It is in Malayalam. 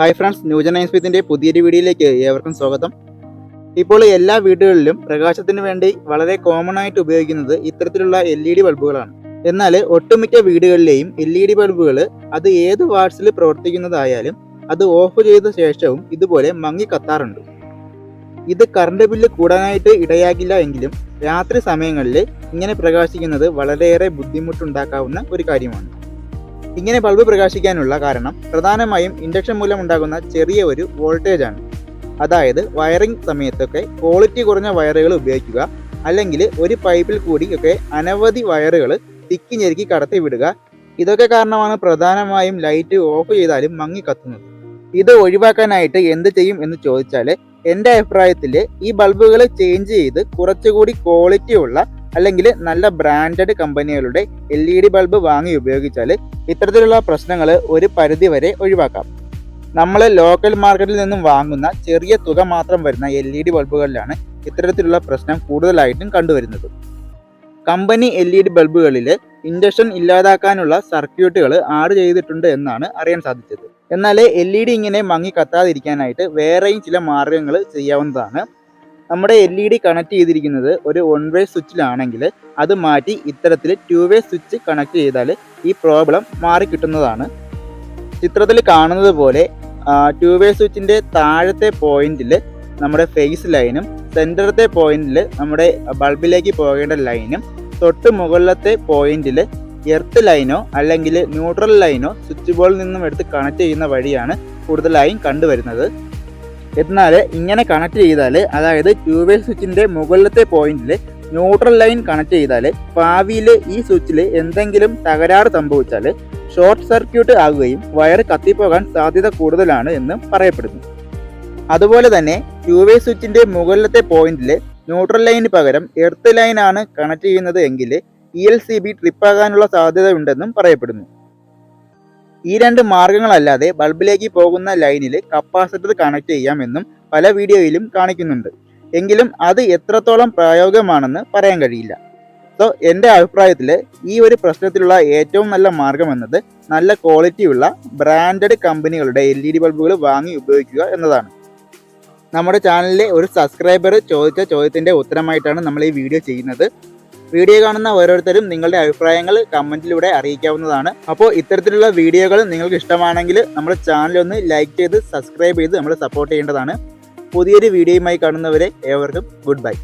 ഹായ് ഫ്രണ്ട്സ് ന്യൂജൻ ഐൻസ്മിത്തിന്റെ പുതിയൊരു വീഡിയോയിലേക്ക് ഏവർക്കും സ്വാഗതം. ഇപ്പോൾ എല്ലാ വീടുകളിലും പ്രകാശത്തിന് വേണ്ടി വളരെ കോമൺ ആയിട്ട് ഉപയോഗിക്കുന്നത് ഇത്തരത്തിലുള്ള എൽ ഇ ഡി ബൾബുകളാണ്. എന്നാൽ ഒട്ടുമിക്ക വീടുകളിലെയും എൽ ഇ ഡി ബൾബുകൾ അത് ഏത് വാട്സിൽ പ്രവർത്തിക്കുന്നതായാലും അത് ഓഫ് ചെയ്ത ശേഷവും ഇതുപോലെ മങ്ങി കത്താറുണ്ട്. ഇത് കറണ്ട് ബില്ല് കൂടാനായിട്ട് ഇടയാകില്ല എങ്കിലും രാത്രി സമയങ്ങളിൽ ഇങ്ങനെ പ്രകാശിക്കുന്നത് വളരെയേറെ ബുദ്ധിമുട്ടുണ്ടാക്കാവുന്ന ഒരു കാര്യമാണ്. ഇങ്ങനെ ബൾബ് പ്രകാശിക്കാനുള്ള കാരണം പ്രധാനമായും ഇൻഡക്ഷൻ മൂലം ഉണ്ടാകുന്ന ചെറിയ ഒരു വോൾട്ടേജ് ആണ് അതായത് വയറിംഗ് സമയത്തൊക്കെ ക്വാളിറ്റി കുറഞ്ഞ വയറുകൾ ഉപയോഗിക്കുക അല്ലെങ്കിൽ ഒരു പൈപ്പിൽ കൂടി ഒക്കെ അനവധി വയറുകൾ തിക്കി ഞെരുക്കി കടത്തി വിടുക. ഇതൊക്കെ കാരണമാണ് പ്രധാനമായും ലൈറ്റ് ഓഫ് ചെയ്താലും മങ്ങി കത്തുന്നത്. ഇത് ഒഴിവാക്കാനായിട്ട് എന്ത് ചെയ്യും എന്ന് ചോദിച്ചാൽ എന്റെ അഭിപ്രായത്തിൽ ഈ ബൾബുകൾ ചേഞ്ച് ചെയ്ത് കുറച്ചുകൂടി ക്വാളിറ്റി ഉള്ള അല്ലെങ്കിൽ നല്ല ബ്രാൻഡഡ് കമ്പനികളുടെ എൽ ഇ ഡി ബൾബ് വാങ്ങി ഉപയോഗിച്ചാൽ ഇത്തരത്തിലുള്ള പ്രശ്നങ്ങൾ ഒരു പരിധി വരെ ഒഴിവാക്കാം. നമ്മൾ ലോക്കൽ മാർക്കറ്റിൽ നിന്നും വാങ്ങുന്ന ചെറിയ തുക മാത്രം വരുന്ന എൽ ഇ ഡി ബൾബുകളിലാണ് ഇത്തരത്തിലുള്ള പ്രശ്നം കൂടുതലായിട്ടും കണ്ടുവരുന്നത്. കമ്പനി എൽ ഇ ഡി ബൾബുകളിൽ ഇൻഡക്ഷൻ ഇല്ലാതാക്കാനുള്ള സർക്യൂട്ടുകൾ ആഡ് ചെയ്തിട്ടുണ്ട് എന്നാണ് അറിയാൻ സാധിച്ചത്. എന്നാൽ എൽ ഇ ഡി ഇങ്ങനെ മങ്ങി കത്താതിരിക്കാനായിട്ട് വേറെയും ചില മാർഗങ്ങൾ ചെയ്യാവുന്നതാണ്. നമ്മുടെ എൽ ഇ ഡി കണക്ട് ചെയ്തിരിക്കുന്നത് ഒരു വൺ വേ സ്വിച്ചിലാണെങ്കിൽ അത് മാറ്റി ഇത്തരത്തിൽ ടു വേ സ്വിച്ച് കണക്ട് ചെയ്താൽ ഈ പ്രോബ്ലം മാറി കിട്ടുന്നതാണ്. ചിത്രത്തിൽ കാണുന്നത് പോലെ ടു വേ സ്വിച്ചിന്റെ താഴത്തെ പോയിന്റിൽ നമ്മുടെ ഫേസ് ലൈനും സെന്ററത്തെ പോയിന്റിൽ നമ്മുടെ ബൾബിലേക്ക് പോകേണ്ട ലൈനും തൊട്ട് മുകളിലത്തെ പോയിന്റിൽ എർത്ത് ലൈനോ അല്ലെങ്കിൽ ന്യൂട്രൽ ലൈനോ സ്വിച്ച് ബോർഡിൽ നിന്നും എടുത്ത് കണക്ട് ചെയ്യുന്ന വഴിയാണ് കൂടുതലായും കണ്ടുവരുന്നത്. എന്നാൽ ഇങ്ങനെ കണക്ട് ചെയ്താൽ അതായത് ട്യൂബ് സ്വിച്ചിന്റെ മുകളിലത്തെ പോയിന്റിൽ ന്യൂട്രൽ ലൈൻ കണക്ട് ചെയ്താൽ ഭാവിയിൽ ഈ സ്വിച്ചിൽ എന്തെങ്കിലും തകരാറ് സംഭവിച്ചാൽ ഷോർട്ട് സർക്യൂട്ട് ആകുകയും വയർ കത്തിപ്പോകാൻ സാധ്യത കൂടുതലാണ് എന്ന് പറയപ്പെടുന്നു. അതുപോലെ തന്നെ ട്യൂബ് സ്വിച്ചിന്റെ മുകളിലത്തെ പോയിന്റിൽ ന്യൂട്രൽ ലൈന് പകരം എർത്ത് ലൈനാണ് കണക്ട് ചെയ്യുന്നത് എങ്കിൽ ഇ എൽ സി ബി ട്രിപ്പാകാനുള്ള സാധ്യത ഉണ്ടെന്നും പറയപ്പെടുന്നു. ഈ രണ്ട് മാർഗങ്ങളല്ലാതെ ബൾബിലേക്ക് പോകുന്ന ലൈനിൽ കപ്പാസിറ്റർ കണക്ട് ചെയ്യാമെന്നും പല വീഡിയോയിലും കാണിക്കുന്നുണ്ട്. എങ്കിലും അത് എത്രത്തോളം പ്രായോഗികമാണെന്ന് പറയാൻ കഴിയില്ല. സോ എന്റെ അഭിപ്രായത്തിൽ ഈ ഒരു പ്രശ്നത്തിലുള്ള ഏറ്റവും നല്ല മാർഗം എന്നത് നല്ല ക്വാളിറ്റിയുള്ള ബ്രാൻഡഡ് കമ്പനികളുടെ എൽ ഇ ഡി ബൾബുകൾ വാങ്ങി ഉപയോഗിക്കുക എന്നതാണ്. നമ്മുടെ ചാനലിലെ ഒരു സബ്സ്ക്രൈബർ ചോദിച്ച ചോദ്യത്തിന്റെ ഉത്തരമായിട്ടാണ് നമ്മൾ ഈ വീഡിയോ ചെയ്യുന്നത്. വീഡിയോ കാണുന്ന ഓരോരുത്തരും നിങ്ങളുടെ അഭിപ്രായങ്ങൾ കമന്റിലൂടെ അറിയിക്കാവുന്നതാണ്. അപ്പോൾ ഇത്തരത്തിലുള്ള വീഡിയോകൾ നിങ്ങൾക്ക് ഇഷ്ടമാണെങ്കിൽ നമ്മുടെ ചാനൽ ഒന്ന് ലൈക്ക് ചെയ്ത് സബ്സ്ക്രൈബ് ചെയ്ത് നമ്മൾ സപ്പോർട്ട് ചെയ്യേണ്ടതാണ്. പുതിയൊരു വീഡിയോയുമായി കാണുന്നവരെ ഏവർക്കും ഗുഡ് ബൈ